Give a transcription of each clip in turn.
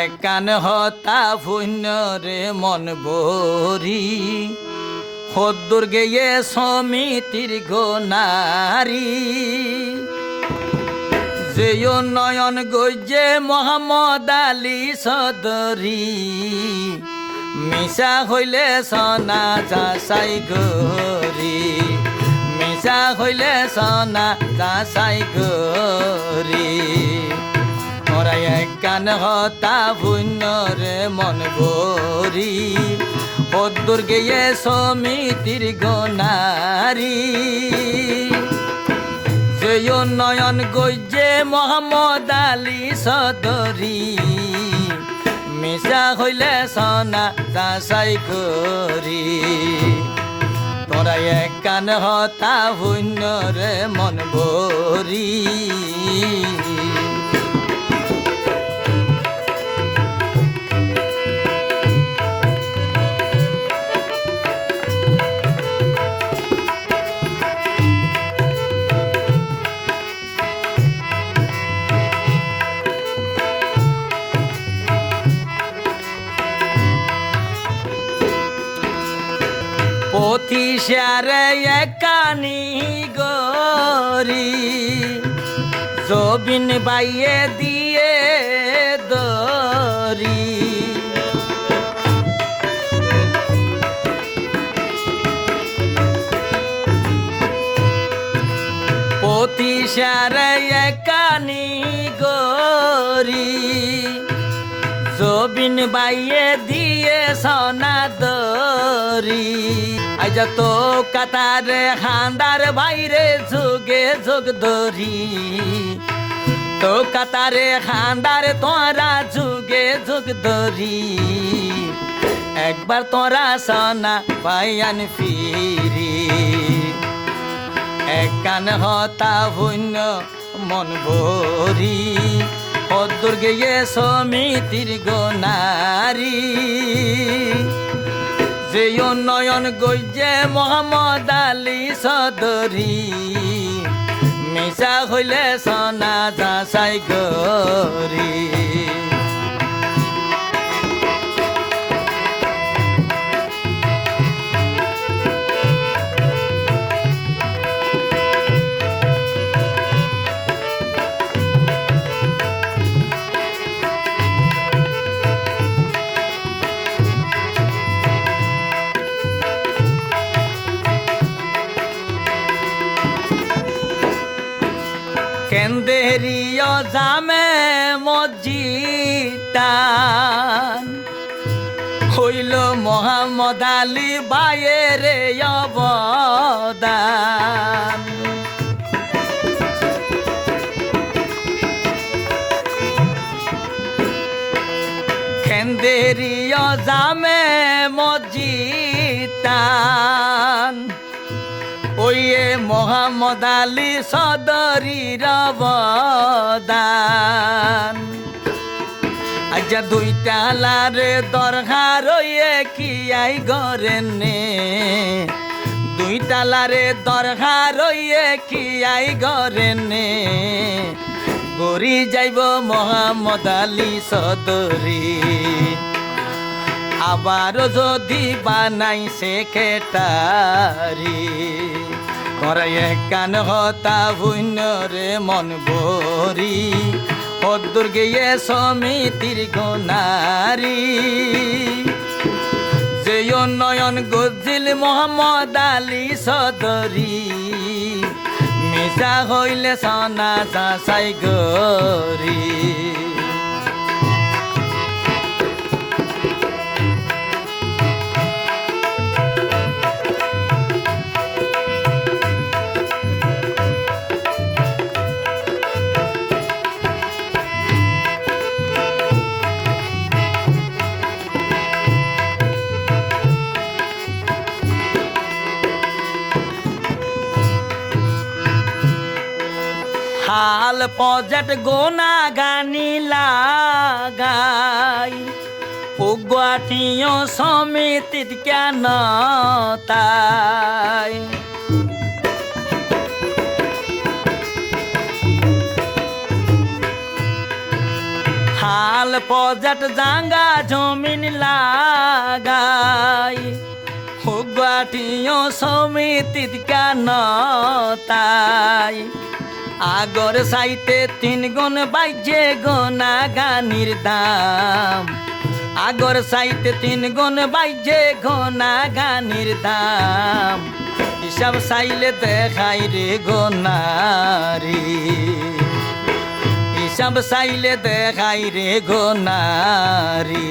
এক কান হতা রে মন বরি সদ্দুর গেয়ে সমিতির নারী যে নয়ন গজ্জে মোহাম্মদ আলী সদরি মিশা হইলে সনা যাচাই গরি মিশা হইলে সনা যাচাই এক কান হতা পুণ্য রে মন ভরি। সদ্দুর গেয়ে সমিতির নারী যে নয়ন গজ্জে মোহাম্মদ আলী সদরি। মিশা হইলে সনা যাচাই করি। তোরা এক কান হতা শূন্যরে মন ভরি। পথি সারে একানি গরি। জবিন বাইয়ে দিয়ে দরি। পতি সারে একানি গরি। জবিন বাইয়ে দিয়ে সনা দরি। আজ তো কাতারে খান্দার বাইরে যুগে যুগ দরি তো কাতারে খান্দার তোরা যুগে যুগ দরি একবার তোরা সনা পাইয়ান ফিরি। এক কান হতা শূন্য মন ভরি। সদ্দুর গিয়ে সমিতির নারী। যে উন্নয়ন গজ্জে মোহাম্মদ আলী সদরি মিশা হইলে সনা যাচাই গরি। জামে মসজিদান। হইল মোহাম্মদ আলী বায়েরে অবদান। কেন্দেরিয় জামে মসজিদান। ওয়ে মোহাম্মদ আলী সদরির অবদান। আজ দুইটা লারে দরকার রয়ে কি আই গরেন নে দুইটা লারে দরকার রয়ে কি আই গরেন গরি যাইব মোহাম্মদ আলী সদরি। আবার যদি বানাই সে খেটারি। করাই কান হতা ভুন্য রে মন ভরি। সদ্দুর গিয়ে সমিতির নারী যে নয়ন গজিল মোহাম্মদ আলী সদরি। মিশা হইলে সনা যাচাই গরি। পজেট গোনা গানি লাগাই। উগুয়াটিও সমিতির কেন তাই? হাল প্রজেক্ট জাঙ্গা জমিন লাগাই। গুৱাহাটীয় সমিতিত কান তাই? আগর চাইতে তিন গুণ বাইজে গোনা গানির দাম। আগর চাইতে তিন গুণ বাইজে গোনা গানির দাম। হিসাব চাইলে দেখাই রে গোনারি হিসাব চাইলে দেখাই রে গোনারি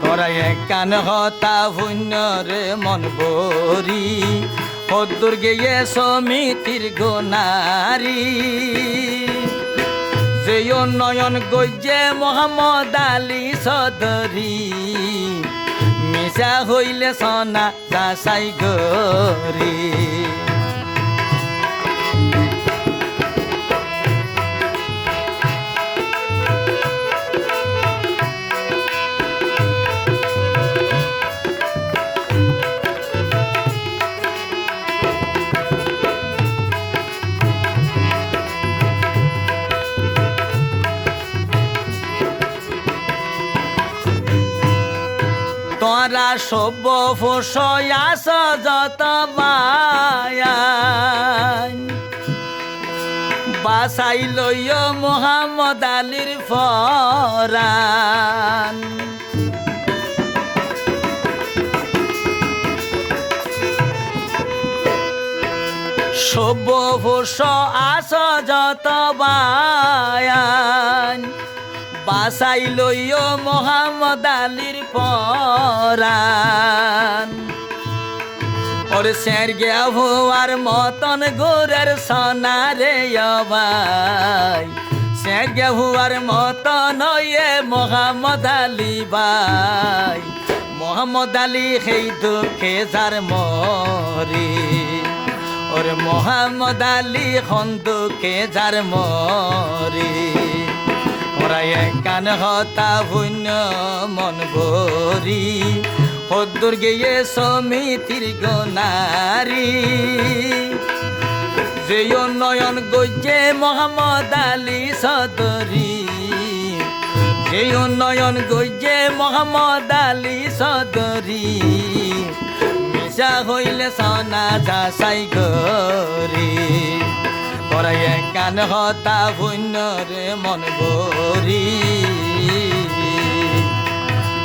তোরা কান হতা শূন্য রে মন বরি সদ্দুর গিয়ে সমিতির গোনারি। যে নয়ন গজ্জে মোহাম্মদ আলী সদরি। মিশা হইলে সনা দাসাই গরি। তোরা সব ফসয়াস যত বাসাই লইয় মোহাম্মদ আলীর ফরান। সব ফস আস যত বায়ান। বাসাই লইয় মোহাম্মদ আলীর পরান ওর স্যার গিয়া ভুয়ার মতন গোরের সোনারে ভাই স্যার গিয়া ভুয়ার মতন ইয়ে মোহাম্মদ আলী ভাই মোহাম্মদ আলী সেই দুঃখে যার মরি। ওর মোহাম্মদ আলী খন দুঃখে যার মরি। ওরা কান হতা শূন্য মন ভরি। সদ্দুর গিয়ে সমিতির গনারি। যে নয়ন গজ্জে মোহাম্মদ আলী সদরি। যে নয়ন গজ্জে মোহাম্মদ আলী সদরি। মিশা হইলে সনা যাচাই গরি পরাই গান হতা শূন্য রে মন ভরি।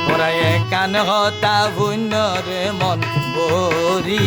পরাই গান হতা শূন্য রে মন ভরি।